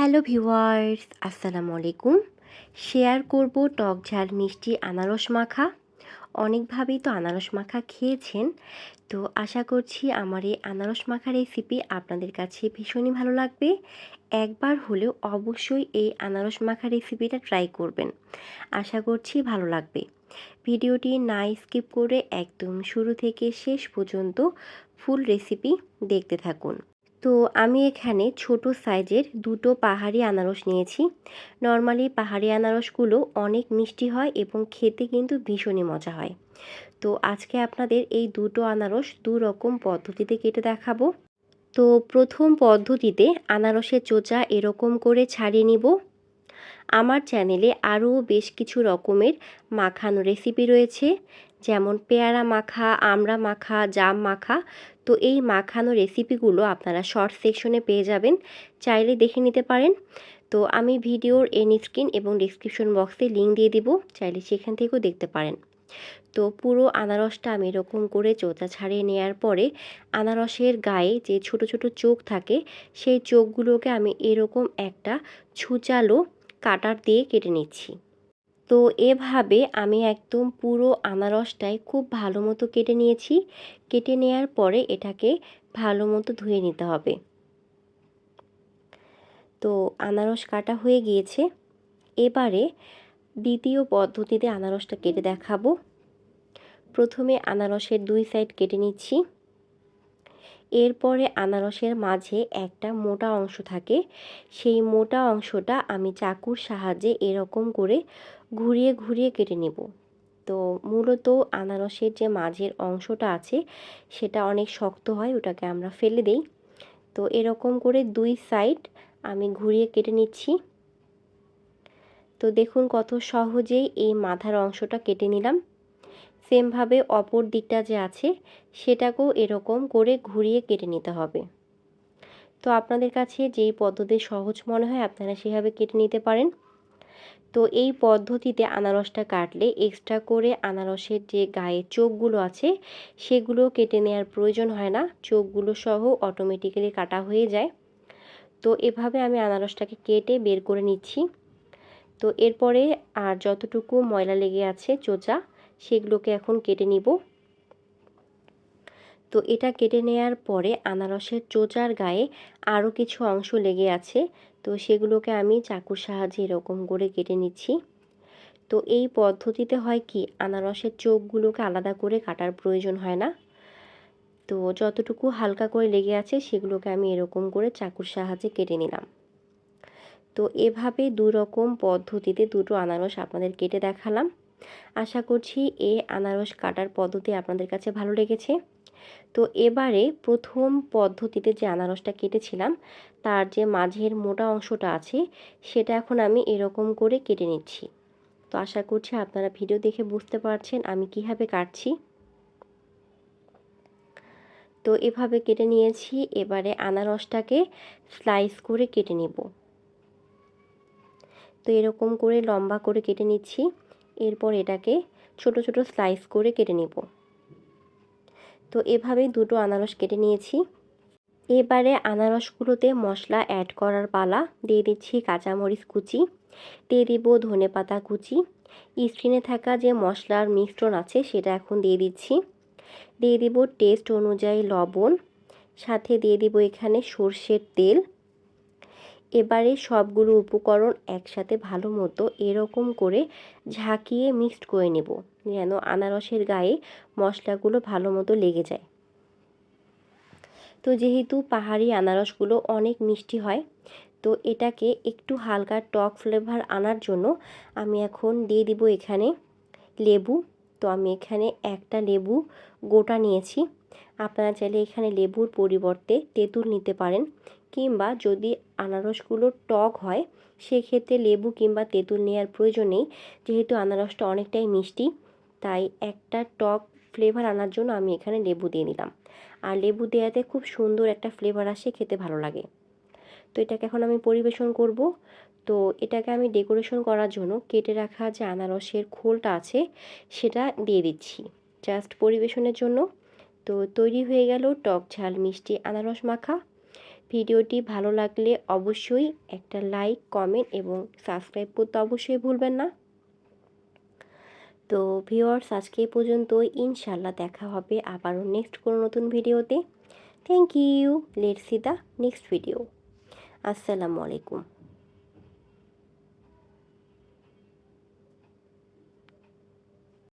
Hello viewers আসসালামু আলাইকুম। Share করব টক ঝাল মিষ্টি আনারস মাখা। অনেকভাবেই তো আনারস মাখা খেয়েছেন। তো আশা করছি আমার এই আনারস মাখা রেসিপি আপনাদের কাছে ভীষণই ভালো লাগবে। একবার হলেও অবশ্যই এই আনারস মাখা রেসিপিটা ট্রাই করবেন। আশা করছি ভালো লাগবে। ভিডিওটি না স্কিপ করে একদম শুরু থেকে শেষ পর্যন্ত ফুল রেসিপি দেখতে থাকুন। তো আমি এখানে ছোট সাইজের দুটো পাহাড়ি আনারস নিয়েছি। নর্মালি পাহাড়ি আনারসগুলো অনেক মিষ্টি হয় এবং খেতে কিন্তু ভীষণই মজা হয়। তো আজকে আপনাদের এই দুটো আনারস দু রকম পদ্ধতিতে কেটে দেখাবো। তো প্রথম পদ্ধতিতে আনারসের চোচা এরকম করে ছাড়িয়ে নিব। আমার চ্যানেলে আরও বেশ কিছু রকমের মাখানো রেসিপি রয়েছে, যেমন পেয়ারা মাখা, আমড়া মাখা, জাম মাখা। তো এই মাখানো রেসিপিগুলো আপনারা শর্ট সেকশনে পেয়ে যাবেন, চাইলে দেখে নিতে পারেন। তো আমি ভিডিওর এন স্ক্রিন এবং ডিসক্রিপশন বক্সে লিঙ্ক দিয়ে দিব, চাইলে সেখান থেকেও দেখতে পারেন। তো পুরো আনারসটা আমি এরকম করে চোচা ছাড়িয়ে নেওয়ার পরে আনারসের গায়ে যে ছোট ছোট চোখ থাকে, সেই চোখগুলোকে আমি এরকম একটা ছুচালো কাটার দিয়ে কেটে নিচ্ছি। তো এভাবে আমি একদম পুরো আনারসটাই খুব ভালো মতো কেটে নিয়েছি। কেটে নেওয়ার পরে এটাকে ভালো মতো ধুয়ে নিতে হবে। তো আনারস কাটা হয়ে গিয়েছে। এবারে দ্বিতীয় পদ্ধতিতে আনারসটা কেটে দেখাবো। প্রথমে আনারসের দুই সাইড কেটে নিচ্ছি। এরপরে আনারসের মাঝে একটা মোটা অংশ থাকে। সেই মোটা অংশটা আমি চাকুর সাহায্যে এরকম করে ঘুরিয়ে ঘুরিয়ে কেটে নেব। তো মূলত আনারসের যে মাঝের অংশটা আছে, সেটা অনেক শক্ত হয়, ওটাকে আমরা ফেলে দেই। তো এরকম করে দুই সাইড আমি ঘুরিয়ে কেটে নিচ্ছি। তো দেখুন কত সহজেই এই মাথার অংশটা কেটে নিলাম। সেমভাবে অপর দিকটা যে আছে, সেটাকেও এরকম করে ঘুরিয়ে কেটে নিতে হবে। তো আপনাদের কাছে যেই পদ্ধতি সহজ মনে হয়, আপনারা সেভাবে কেটে নিতে পারেন। তো এই পদ্ধতিতে আনারসটা কাটলে এক্সট্রা করে আনারসের যে গায়ে চোখগুলো আছে, সেগুলো কেটে নেওয়ার প্রয়োজন হয় না। চোখগুলো সহ অটোমেটিক্যালি কাটা হয়ে যায়। তো এভাবে আমি আনারসটাকে কেটে বের করে নিচ্ছি। তো এরপরে আর যতটুকু ময়লা লেগে আছে, চোচা সেগুলোকে এখন কেটে নিব। তো এটা কেটে নেওয়ার পরে আনারসের চোচার গায়ে আরও কিছু অংশ লেগে আছে। তো সেগুলোকে আমি চাকুর সাহায্যে এরকম করে কেটে নিচ্ছি। তো এই পদ্ধতিতে হয় কি, আনারসের চোখগুলোকে আলাদা করে কাটার প্রয়োজন হয় না। তো যতটুকু হালকা করে লেগে আছে সেগুলোকে আমি এরকম করে চাকুর সাহায্যে কেটে নিলাম। তো এভাবে দু রকম পদ্ধতিতে দুটো আনারস আপনাদের কেটে দেখালাম। আশা করছি এই আনারস কাটার পদ্ধতি আপনাদের কাছে ভালো লেগেছে। তো এবারে প্রথম পদ্ধতিতে যে আনারসটা কেটেছিলাম, তার যে মাঝের মোটা অংশটা আছে, সেটা এখন আমি এরকম করে কেটে নিচ্ছি। তো আশা করছি আপনারা ভিডিও দেখে বুঝতে পারছেন আমি কীভাবে কাটছি। তো এভাবে কেটে নিয়েছি, এবারে আনারসটাকে স্লাইস করে কেটে নেব। তো এরকম করে লম্বা করে কেটে নিচ্ছি। এরপর এটাকে ছোট ছোট স্লাইস করে কেটে নেব। তো এভাবেই দুটো আনারস কেটে নিয়েছি। এবারে আনারসগুলোতে মশলা অ্যাড করার পালা দিয়ে দিচ্ছি কাঁচামরিচ কুচি, দিয়ে দিব ধনে পাতা কুচি। স্ক্রিনে থাকা যে মশলার মিশ্রণ আছে সেটা এখন দিয়ে দিচ্ছি। দিয়ে দিব টেস্ট অনুযায়ী লবণ, সাথে দিয়ে দিব এখানে সর্ষের তেল। এবারে সবগুলো উপকরণ একসাথে ভালো মতো এরকম করে ঝাঁকিয়ে মিক্সড করে নেব, যেন আনারসের গায়ে মশলাগুলো ভালো মতো লেগে যায়। তো যেহেতু পাহাড়ি আনারসগুলো অনেক মিষ্টি হয়, তো এটাকে একটু হালকা টক ফ্লেভার আনার জন্য আমি এখন দিয়ে দিব এখানে লেবু। তো আমি এখানে একটা লেবু গোটা নিয়েছি। আপনারা চাইলে এখানে লেবুর পরিবর্তে তেঁতুল নিতে পারেন। কিংবা যদি আনারসগুলো টক হয়, সেক্ষেত্রে লেবু কিংবা তেঁতুল নেওয়ার প্রয়োজন নেই। যেহেতু আনারসটা অনেকটাই মিষ্টি, তাই একটা টক ফ্লেভার আনার জন্য আমি এখানে লেবু দিয়ে নিলাম। আর লেবু দেওয়াতে খুব সুন্দর একটা ফ্লেভার আসে, খেতে ভালো লাগে। তো এটাকে এখন আমি পরিবেশন করব। তো এটাকে আমি ডেকোরেশন করার জন্য কেটে রাখা যে আনারসের খোলটা আছে, সেটা দিয়ে দিচ্ছি। জাস্ট পরিবেশনের জন্য। তো তৈরি হয়ে গেল টক ঝাল মিষ্টি আনারস মাখা। ভিডিওটি ভালো লাগলে অবশ্যই একটা লাইক, কমেন্ট এবং সাবস্ক্রাইব করতে অবশ্যই ভুলবেন না। তো ভিওয়ার্স আজকে পর্যন্ত ইনশাল্লাহ দেখা হবে আবারও নেক্সট কোনো নতুন ভিডিওতে। Thank you let see the next video আসসালামু আলাইকুম।